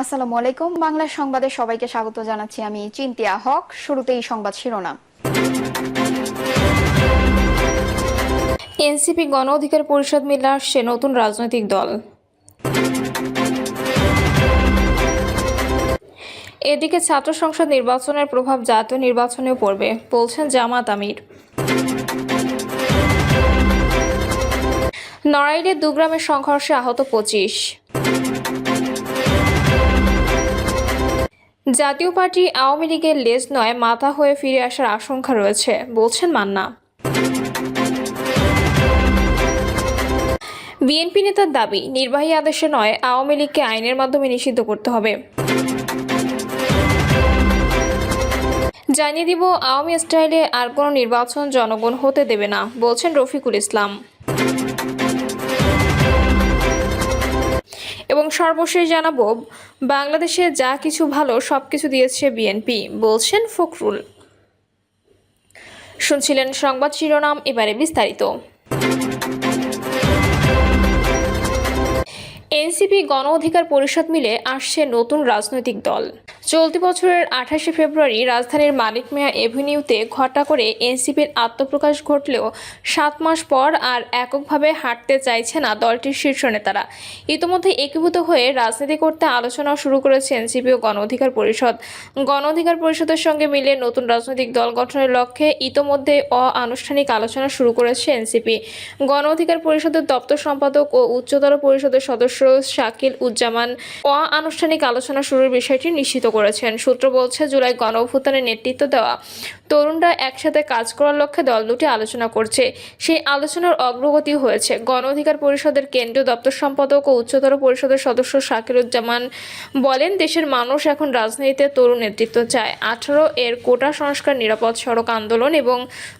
আসসালামু আলাইকুম। বাংলা সংবাদে সবাইকে স্বাগত জানাচ্ছি আমি চিন্তিয়া হক। শুরুতেই সংবাদ শিরোনাম। এনসিপি গণ অধিকার পরিষদ মিলে আসছে নতুন রাজনৈতিক দল। এদিকে ছাত্র সংসদ নির্বাচনের প্রভাব জাতীয় নির্বাচনেও পড়বে, বলছেন জামাত আমির। নড়াইলে দুগ্রামের সংঘর্ষে আহত পঁচিশ। জাতীয় পার্টি আওয়ামী লীগের লেজ নয়, মাথা হয়ে ফিরে আসার আশঙ্কা রয়েছে, বলছেন মান্না। বিএনপি নেতার দাবি, নির্বাহী আদেশে নয়, আওয়ামী লীগকে আইনের মাধ্যমে নিষিদ্ধ করতে হবে। জানিয়ে দিব, আওয়ামী স্টাইলে আর কোনো নির্বাচন জনগণ হতে দেবে না, বলছেন রফিকুল ইসলাম। এবং সর্বশেষ জানাব, বাংলাদেশে যা কিছু ভালো সব কিছু দিয়েছে বিএনপি, বলছেন ফখরুল। শুনছিলেন সংবাদ শিরোনাম, এবারে বিস্তারিত। এনসিপি গণ অধিকার পরিষদ মিলে আসছে নতুন রাজনৈতিক দল। চলতি বছরের আঠাশে ফেব্রুয়ারি রাজধানীর মালিক মিয়া এভিনিউতে ঘটা করে এনসিপির আত্মপ্রকাশ ঘটলেও সাত মাস পর আর এককভাবে হাঁটতে চাইছে না দলটির শীর্ষ নেতারা। ইতিমধ্যে একীভূত হয়ে রাজনীতি করতে আলোচনা শুরু করেছে এনসিপি ও গণ অধিকার পরিষদ। গণ অধিকার পরিষদের সঙ্গে মিলে নতুন রাজনৈতিক দল গঠনের লক্ষ্যে ইতোমধ্যে অআনুষ্ঠানিক আলোচনা শুরু করেছে এনসিপি। গণ অধিকার পরিষদের দপ্তর সম্পাদক ও উচ্চতর পরিষদের সদস্য শাকিল উজ্জামান অআনুষ্ঠানিক আলোচনা শুরুর বিষয়টি নিশ্চিত করেছেন। সূত্র বলছে, জুলাই গণ নেতৃত্ব দেওয়া তরুণরা একসাথে কাজ করার লক্ষ্যে দল দুটি আলোচনা করছে। সেই আলোচনার অগ্রগতি হয়েছে। গণ অধিকার পরিষদের কেন্দ্রীয় দপ্তর সম্পাদক ও উচ্চতর পরিষদের সদস্য শাকিরুজ্জামান বলেন, দেশের মানুষ এখন রাজনীতিতে তরুণ নেতৃত্ব চায়। আঠারো এর কোটা সংস্কার, নিরাপদ সড়ক আন্দোলন এবং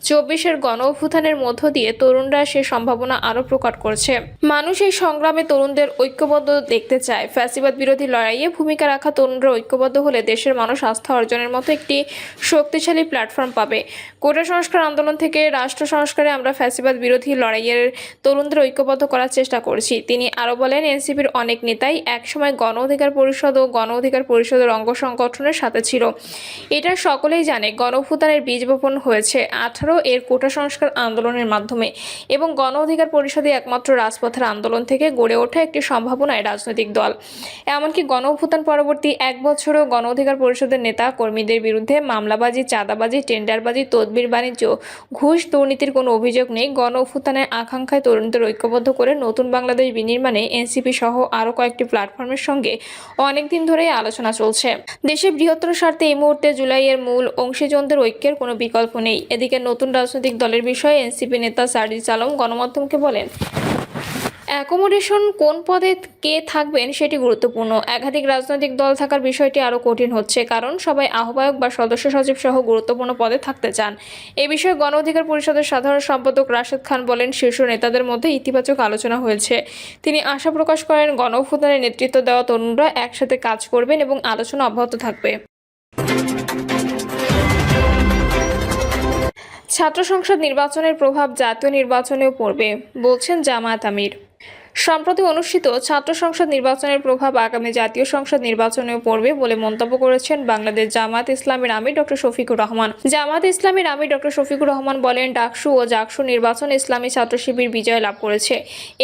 চব্বিশের গণ অভ্যুত্থানের মধ্য দিয়ে তরুণরা সে সম্ভাবনা আরও প্রকট করছে। মানুষ এই সংগ্রামে তরুণদের ঐক্যবদ্ধ দেখতে চায়। ফ্যাসিবাদ বিরোধী লড়াইয়ে ভূমিকা রাখা তরুণরা ঐক্যবদ্ধ হলে দেশের মানুষ আস্থা অর্জনের মতো একটি শক্তিশালী প্ল্যাটফর্ম পাবে। কোটা সংস্কার আন্দোলন থেকে রাষ্ট্র সংস্কারে আমরা ফ্যাসিবাদ বিরোধী লড়াইয়ের তরুণদের ঐক্যবদ্ধ করার চেষ্টা করছি। তিনি আরও বলেন, এনসিপির অনেক নেতাই একসময় গণ অধিকার পরিষদ ও গণ অধিকার পরিষদের অঙ্গ সংগঠনের সাথে ছিল। এটা সকলেই জানে, গণভূতানের বীজ বপন হয়েছে আঠারো এর কোটা সংস্কার আন্দোলনের মাধ্যমে এবং গণ অধিকার পরিষদে একমাত্র রাজপথের আন্দোলন থেকে গড়ে ওঠা একটি সম্ভাবনায় রাজনৈতিক দল। এমনকি গণ অভ্যুত্থান পরবর্তী এক বছরও গণ অধিকার পরিষদের নেতা কর্মীদের বিরুদ্ধে মামলাবাজি, চাঁদাবাজি, টেন্ডারবাজি, তদবির, বাণিজ্য, ঘুষ দুর্নীতির কোনো অভিযোগ নেই। গণ অভ্যুত্থানের আকাঙ্ক্ষায় তরুণদের ঐক্যবদ্ধ করে নতুন বাংলাদেশ বিনির্মাণে এনসিপি সহ আরও কয়েকটি প্ল্যাটফর্মের সঙ্গে অনেকদিন ধরেই আলোচনা চলছে। দেশের বৃহত্তর স্বার্থে এই মুহূর্তে জুলাইয়ের মূল অংশীজনদের ঐক্যের কোনো বিকল্প নেই। এদিকে নতুন রাজনৈতিক দলের বিষয়ে এনসিপি নেতা সার্জিস আলম গণমাধ্যমকে বলেন অ্যাকোমোডেশন কোন পদে কে থাকবেন সেটি গুরুত্বপূর্ণ। একাধিক রাজনৈতিক দল থাকার বিষয়টি আরও কঠিন হচ্ছে কারণ সবাই আহ্বায়ক বা সদস্য সচিব সহ গুরুত্বপূর্ণ পদে থাকতে চান। এ বিষয়ে গণ অধিকার পরিষদের সাধারণ সম্পাদক রাশেদ খান বলেন, শীর্ষ নেতাদের মধ্যে ইতিবাচক আলোচনা হয়েছে। তিনি আশা প্রকাশ করেন, গণ নেতৃত্ব দেওয়া তরুণরা একসাথে কাজ করবেন এবং আলোচনা অব্যাহত থাকবে। ছাত্র সংসদ নির্বাচনের প্রভাব জাতীয় নির্বাচনেও পড়বে, বলছেন জামায়াত আমির। সম্প্রতি অনুষ্ঠিত ছাত্র সংসদ নির্বাচনের প্রভাব আগামী জাতীয় সংসদ নির্বাচনেও পড়বে বলে মন্তব্য করেছেন বাংলাদেশ জামাত ইসলামের আমির ডক্টর শফিকুর রহমান। জামাত ইসলামের আমির ডক্টর শফিকুর রহমান বলেন, ডাকসু ও জাকসু নির্বাচন ইসলামী ছাত্র শিবির বিজয় লাভ করেছে।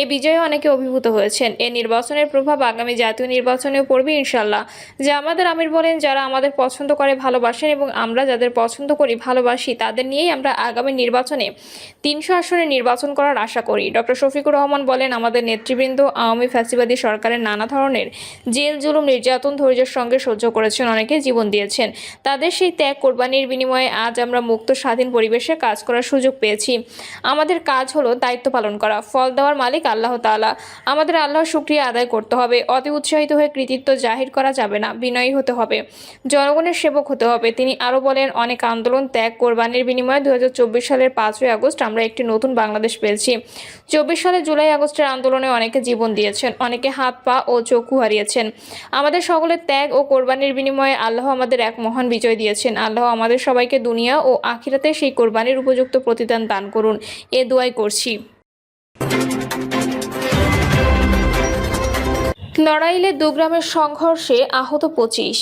এ বিজয়ে অনেকে অভিভূত হয়েছেন। এই নির্বাচনের প্রভাব আগামী জাতীয় নির্বাচনেও পড়বে ইনশাল্লাহ জামাতের আমির বলেন, যারা আমাদের পছন্দ করে ভালোবাসেন এবং আমরা যাদের পছন্দ করি ভালোবাসি, তাদের নিয়েই আমরা আগামী নির্বাচনে তিনশো আসনে নির্বাচন করার আশা করি। ডক্টর শফিকুর রহমান বলেন, আমাদের নেতৃবৃন্দ আওয়ামী ফ্যাসিবাদী সরকারের নানা ধরনের জেল জুলুম, নির্যাতন, ধৈর্যের সঙ্গে সহ্য করেছেন, অনেকে জীবন দিয়েছেন। তাদের সেই ত্যাগ কোরবানির বিনিময়ে আজ আমরা মুক্ত, স্বাধীন পরিবেশে কাজ করার সুযোগ পেয়েছি। আমাদের কাজ হলো দায়িত্ব পালন করা, ফল দেওয়ার মালিক আল্লাহ তাআলা। আমাদের আল্লাহর শুক্রিয়া আদায় করতে হবে, অতি উৎসাহিত হয়ে কৃতিত্ব জাহির করা যাবে না, বিনয়ী হতে হবে। জনগণের সেবক হতে হবে। তিনি আরও বলেন, অনেক আন্দোলন ত্যাগ কোরবানির বিনিময়ে দুই হাজার চব্বিশ সালের পাঁচই আগস্ট আমরা একটি নতুন বাংলাদেশ পেয়েছি। চব্বিশ সালে জুলাই আগস্টের আন্দোলনে অনেকে জীবন দিয়েছেন, অনেকে হাত, পা ও চক্ষু হারিয়েছেন। আমাদের সকলের ত্যাগ ও কোরবানির বিনিময়ে আল্লাহ আমাদের এক মহান বিজয় দিয়েছেন। আল্লাহ আমাদের সবাইকে দুনিয়া ও আখিরাতে সেই কোরবানির উপযুক্ত প্রতিদান দান করুন। এ দোয়াই করছি। নড়াইলে দুগ্রামের সংঘর্ষে আহত পঁচিশ।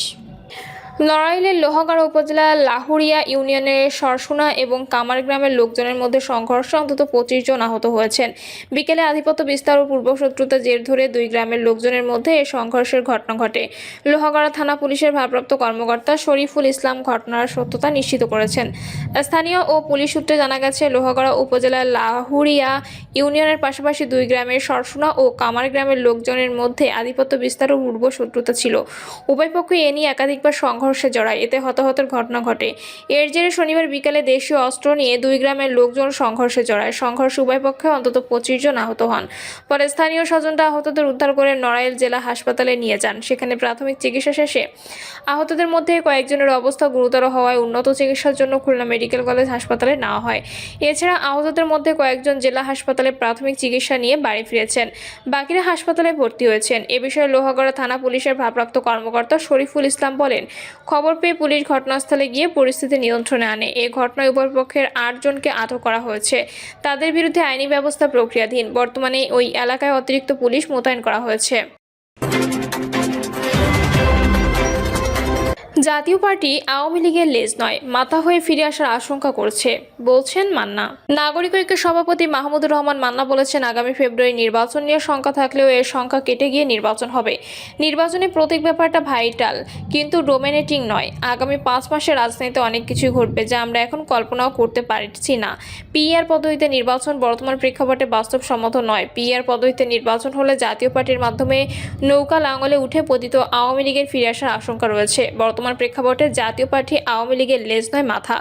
নড়াইলের লোহাগাড়া উপজেলা লাহুরিয়া ইউনিয়নের সরসুনা এবং কামার গ্রামের লোকজনের মধ্যে সংঘর্ষে অন্তত পঁচিশ জন আহত হয়েছেন। বিকেলে আধিপত্য বিস্তার ও পূর্বশত্রুতা জের ধরে দুই গ্রামের লোকজনের মধ্যে এ সংঘর্ষের ঘটনা ঘটে। লোহাগাড়া থানা পুলিশের ভারপ্রাপ্ত কর্মকর্তা শরীফুল ইসলাম ঘটনার সত্যতা নিশ্চিত করেছেন। স্থানীয় ও পুলিশ সূত্রে জানা গেছে, লোহাগাড়া উপজেলার লাহুরিয়া ইউনিয়নের পাশাপাশি দুই গ্রামের সরসুনা ও কামার গ্রামের লোকজনের মধ্যে আধিপত্য বিস্তার ও পূর্ব শত্রুতা ছিল। উভয় পক্ষই এ নিয়ে একাধিকবার সংঘর্ষে জড়ায়। এতে হতাহতের ঘটনা ঘটে। এর জেরে শনিবার বিকালে দেশীয় অস্ত্র নিয়ে দুই গ্রামের লোকজন সংঘর্ষে জড়ায়। সংঘর্ষে উভয় পক্ষে অন্তত পঁচিশ জন আহত হন। পরে স্থানীয় স্বজনরা আহতদের উদ্ধার করে নড়াইল জেলা হাসপাতালে নিয়ে যান। সেখানে প্রাথমিক চিকিৎসা শেষে আহতদের মধ্যে কয়েকজনের অবস্থা গুরুতর হওয়ায় উন্নত চিকিৎসার জন্য খুলনা মেডিকেল কলেজ হাসপাতালে নেওয়া হয়। এছাড়া আহতদের মধ্যে কয়েকজন জেলা হাসপাতালে প্রাথমিক চিকিৎসা নিয়ে বাড়ি ফিরেছেন। বাকিরা হাসপাতালে ভর্তি হয়েছেন। এ বিষয়ে লোহাগড়া থানা পুলিশের ভারপ্রাপ্ত কর্মকর্তা শরীফুল ইসলাম বলেন খবর পেয়ে পুলিশ ঘটনাস্থলে গিয়ে পরিস্থিতি নিয়ন্ত্রণে আনে। এ ঘটনায় উভয় পক্ষের আটজনকে আটক করা হয়েছে। তাদের বিরুদ্ধে আইনি ব্যবস্থা প্রক্রিয়াধীন। বর্তমানে ওই এলাকায় অতিরিক্ত পুলিশ মোতায়েন করা হয়েছে। জাতীয় পার্টি আওয়ামী লীগের লেজ নয়, মাথা হয়ে ফিরে আসার আশঙ্কা করছে, বলছেন মান্না। নাগরিক ঐক্যের সভাপতি মাহমুদুর রহমান মান্না বলেছেন, আগামী ফেব্রুয়ারি নির্বাচন নিয়ে সংখ্যা থাকলেও এর সংখ্যা কেটে গিয়ে নির্বাচন হবে। নির্বাচনে প্রতীক ব্যাপারটা ভাইটাল, কিন্তু ডোমিনেটিং নয়। আগামী পাঁচ মাসে রাজনীতিতে অনেক কিছুই ঘটবে যা আমরা এখন কল্পনাও করতে পারছি না। পিআর পদ্ধতিতে নির্বাচন বর্তমান প্রেক্ষাপটে বাস্তবসম্মত নয়। পিআর পদ্ধতিতে নির্বাচন হলে জাতীয় পার্টির মাধ্যমে নৌকা লাঙ্গলে উঠে পতিত আওয়ামী লীগের ফিরে আসার আশঙ্কা রয়েছে। বর্তমান প্রেক্ষাপটে জাতীয় পার্টি আওয়ামী লীগের লেজ নয় মাথা।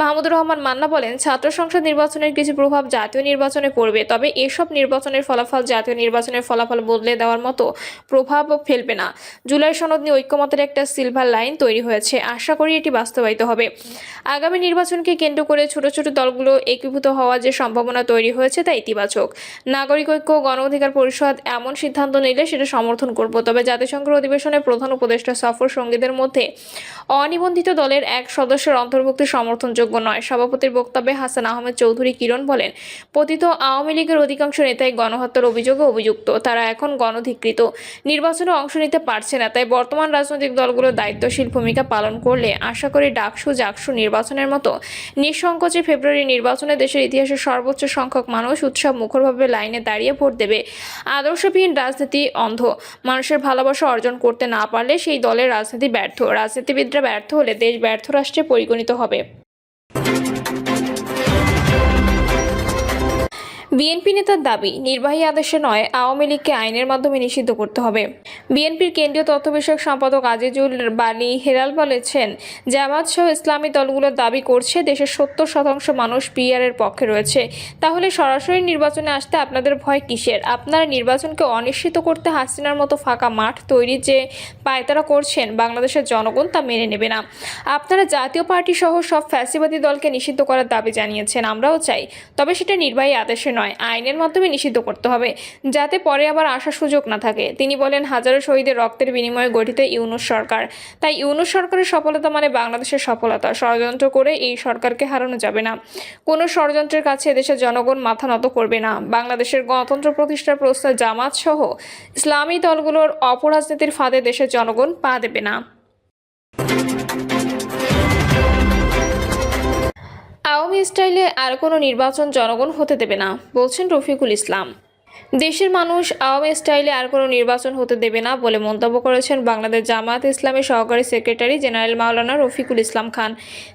মাহমুদুর রহমান মান্না বলেন, ছাত্র সংসদ নির্বাচনের কিছু প্রভাব জাতীয় নির্বাচনে পড়বে, তবে এসব নির্বাচনের ফলাফল জাতীয় নির্বাচনের ফলাফল বদলে দেওয়ার মতো প্রভাব ফেলবে না। জুলাই সনদ নিয়ে ঐক্যমতের একটা সিলভার লাইন তৈরি হয়েছে। আশা করি এটি বাস্তবায়িত হবে। আগামী নির্বাচনকে কেন্দ্র করে ছোট ছোট দলগুলো একীভূত হওয়ার যে সম্ভাবনা তৈরি হয়েছে তা ইতিবাচক। নাগরিক ঐক্য গণ অধিকার পরিষদ এমন সিদ্ধান্ত নিলে সেটা সমর্থন করব, তবে জাতিসংঘের অধিবেশনে প্রধান উপদেষ্টা সফর সঙ্গীদের মধ্যে অনিবন্ধিত দলের এক সদস্যের অন্তর্ভুক্তি সমর্থনযোগ্য নয়। সভাপতির বক্তব্যে হাসান আহমেদ চৌধুরী কিরণ বলেন, পতিত আওয়ামী লীগের অধিকাংশ নেতাই গণহত্যার অভিযোগে অভিযুক্ত। তারা এখন গণধিকৃত। নির্বাচনে অংশ নিতে পারছে না। তাই বর্তমান রাজনৈতিক দলগুলো দায়িত্বশীল ভূমিকা পালন করলে আশা করি ডাকসু জাকসু নির্বাচনের মতো নিঃসংকোচে ফেব্রুয়ারি নির্বাচনে দেশের ইতিহাসে সর্বোচ্চ সংখ্যক মানুষ উৎসব মুখরভাবে লাইনে দাঁড়িয়ে ভোট দেবে। আদর্শবিহীন রাজনীতি অন্ধ। মানুষের ভালোবাসা অর্জন করতে না পারলে সেই দলের রাজনীতি ব্যর্থ। রাজনীতিবিদরা ব্যর্থ হলে দেশ ব্যর্থ রাষ্ট্রে পরিগণিত হবে। বিএনপি নেতার দাবি, নির্বাহী আদেশে নয়, আওয়ামী লীগকে আইনের মাধ্যমে নিষিদ্ধ করতে হবে। বিএনপির কেন্দ্রীয় তথ্য বিষয়ক সম্পাদক আজিজুল বালি হেরাল বলেছেন, জামাত সহ ইসলামী দলগুলো দাবি করছে দেশের সত্তর শতাংশ মানুষ পিআর এর পক্ষে রয়েছে। তাহলে সরাসরি নির্বাচনে আসতে আপনাদের ভয় কিসের? আপনারা নির্বাচনকে অনিশ্চিত করতে হাসিনার মতো ফাঁকা মাঠ তৈরি যে পায়তারা করছেন বাংলাদেশের জনগণ তা মেনে নেবে না। আপনারা জাতীয় পার্টি সহ সব ফ্যাসিবাদী দলকে নিষিদ্ধ করার দাবি জানিয়েছেন, আমরাও চাই। তবে সেটা নির্বাহী আদেশে নয়। আইনের মাধ্যমে নিষিদ্ধ করতে হবে, যাতে পরে আবার আসার সুযোগ না থাকে। তিনি বলেন, হাজারো শহীদের রক্তের বিনিময়ে গঠিত ইউনুস সরকার। তাই ইউনুস সরকারের সফলতা মানে বাংলাদেশের সফলতা। ষড়যন্ত্র করে এই সরকারকে হারানো যাবে না। কোনো ষড়যন্ত্রের কাছে এদেশের জনগণ মাথা নত করবে না। বাংলাদেশের গণতন্ত্র প্রতিষ্ঠার প্রস্তাব জামাত সহ ইসলামী দলগুলোর অপরাজনীতির ফাঁদে দেশের জনগণ পা দেবে না। আওয়ামী স্টাইলে আর কোনো নির্বাচন জনগণ হতে দেবে না বলছেন রফিকুল ইসলাম। দেশের মানুষ আওয়ামী স্টাইলে আর কোনো নির্বাচন হতে দেবে না বলে মন্তব্য করেছেন বাংলাদেশ জামায়াত ইসলামের সহকারী সেক্রেটারি জেনারেল মাওলানা রফিকুল ইসলাম খান।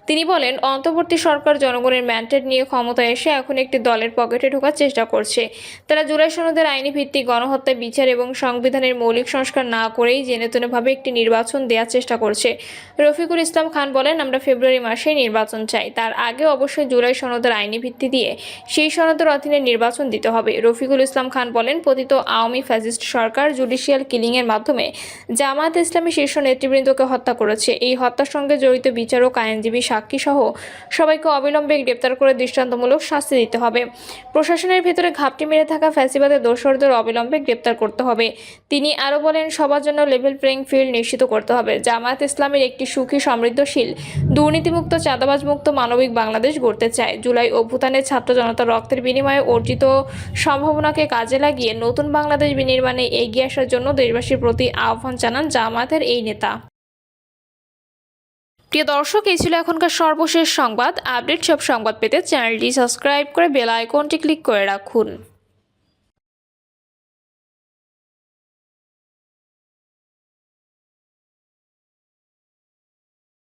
তিনি বলেন, অন্তর্বর্তী সরকার জনগণের ম্যান্ডেট নিয়ে ক্ষমতায় এসে এখন একটি দলের পকেটে ঢোকার চেষ্টা করছে। তারা জুলাই সনদের আইনি ভিত্তিক গণহত্যা, বিচার এবং সংবিধানের মৌলিক সংস্কার না করেই জেনেতনেভাবে একটি নির্বাচন দেওয়ার চেষ্টা করছে। রফিকুল ইসলাম খান বলেন, আমরা ফেব্রুয়ারি মাসেই নির্বাচন চাই। তার আগে অবশ্যই জুলাই সনদের আইনি ভিত্তি দিয়ে সেই সনদের অধীনে নির্বাচন দিতে হবে। রফিকুল ইসলাম খান বলেন, পতিত আওয়ামী ফ্যাসিস্ট সরকার জুডিশিয়াল কিলিংয়ের মাধ্যমে জামায়াত ইসলামী শীর্ষ নেতৃবৃন্দকে হত্যা করেছে। এই হত্যার সঙ্গে জড়িত বিচারক, আইনজীবী সাক্ষী সহ সবাইকে অবিলম্বে গ্রেপ্তার করে দৃষ্টান্তমূলক শাস্তি দিতে হবে। প্রশাসনের ভেতরে ঘাপটি মেরে থাকা ফ্যাসিবাদের দোষরদের অবিলম্বে গ্রেপ্তার করতে হবে। তিনি আরও বলেন, সবার জন্য লেভেল প্লেইং ফিল্ড নিশ্চিত করতে হবে। জামায়াত ইসলামের একটি সুখী সমৃদ্ধশীল, দুর্নীতিমুক্ত, চাঁদাবাজমুক্ত মানবিক বাংলাদেশ গড়তে চায়। জুলাই অভ্যুত্থানের ছাত্র জনতার রক্তের বিনিময়ে অর্জিত সম্ভাবনাকে কাজে লাগিয়ে নতুন বাংলাদেশ বিনির্মাণে এগিয়ে আসার জন্য দেশবাসীর প্রতি আহ্বান জানান জামাতের এই নেতা। প্রিয় দর্শক, এই ছিল এখনকার সর্বশেষ সংবাদ। আপডেট সব সংবাদ পেতে চ্যানেলটি সাবস্ক্রাইব করে বেল আইকনটি ক্লিক করে রাখুন।